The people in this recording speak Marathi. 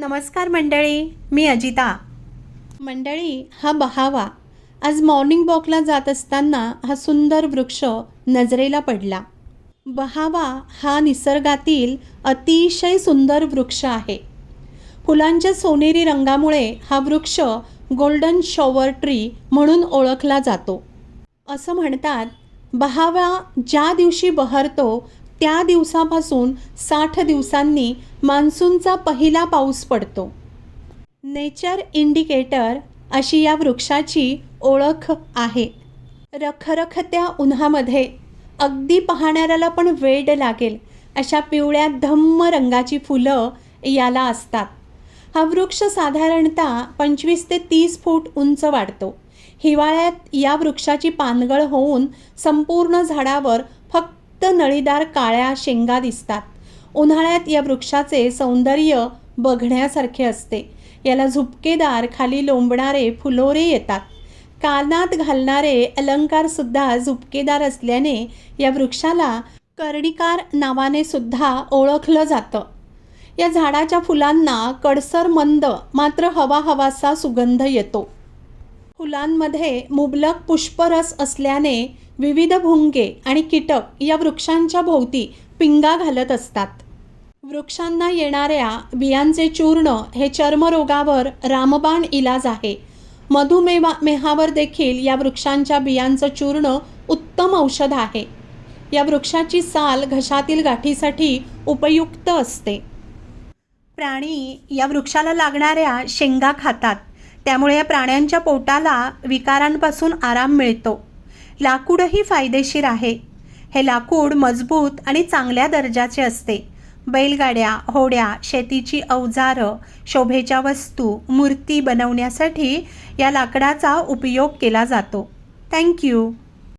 नमस्कार मंडळी मी अजिता. मंडळी हा बहावा. आज मॉर्निंग वॉकला जात असताना हा सुंदर वृक्ष नजरेला पडला. बहावा हा निसर्गातील अतिशय सुंदर वृक्ष आहे. फुलांच्या सोनेरी रंगामुळे हा वृक्ष गोल्डन शॉवर ट्री म्हणून ओळखला जातो. असं म्हणतात बहावा ज्या दिवशी बहरतो त्या दिवसापासून साठ दिवसांनी मान्सूनचा पहिला पाऊस पडतो. नेचर इंडिकेटर अशी या वृक्षाची ओळख आहे. रखरखत्या उन्हामध्ये अगदी पाहणाऱ्याला पण वेड लागेल अशा पिवळ्या धम्म रंगाची फुलं याला असतात. हा वृक्ष साधारणतः पंचवीस ते तीस फूट उंच वाढतो. हिवाळ्यात या वृक्षाची पानगळ होऊन संपूर्ण झाडावर फक्त नळीदार काळ्या शेंगा दिसतात. उन्हाळ्यात या वृक्षाचे सौंदर्य बघण्यासारखे असते. याला झुपकेदार खाली लोंबणारे फुलोरे येतात. कानात घालणारे अलंकारसुद्धा झुपकेदार असल्याने या वृक्षाला कर्णिकार नावाने सुद्धा ओळखलं जातं. या झाडाच्या फुलांना कडसर मंद मात्र हवा हवासा सुगंध येतो. फुलांमध्ये मुबलक पुष्परस असल्याने विविध भुंगे आणि कीटक या वृक्षांच्या भोवती पिंगा घालत असतात. वृक्षांना येणाऱ्या बियांचे चूर्ण हे चर्मरोगावर रामबाण इलाज आहे. मधुमेवा मेहावर देखील या वृक्षांच्या बियांचं चूर्ण उत्तम औषध आहे. या वृक्षाची साल घशातील गाठीसाठी उपयुक्त असते. प्राणी या वृक्षाला लागणाऱ्या शेंगा खातात. त्यामुळे या प्राण्यांच्या पोटाला विकारांपासून आराम मिळतो. लाकूडही फायदेशीर आहे. हे लाकूड मजबूत आणि चांगल्या दर्जाचे असते. बैलगाड्या होड्या शेतीची अवजारं शोभेच्या वस्तू मूर्ती बनवण्यासाठी या लाकडाचा उपयोग केला जातो. थँक्यू!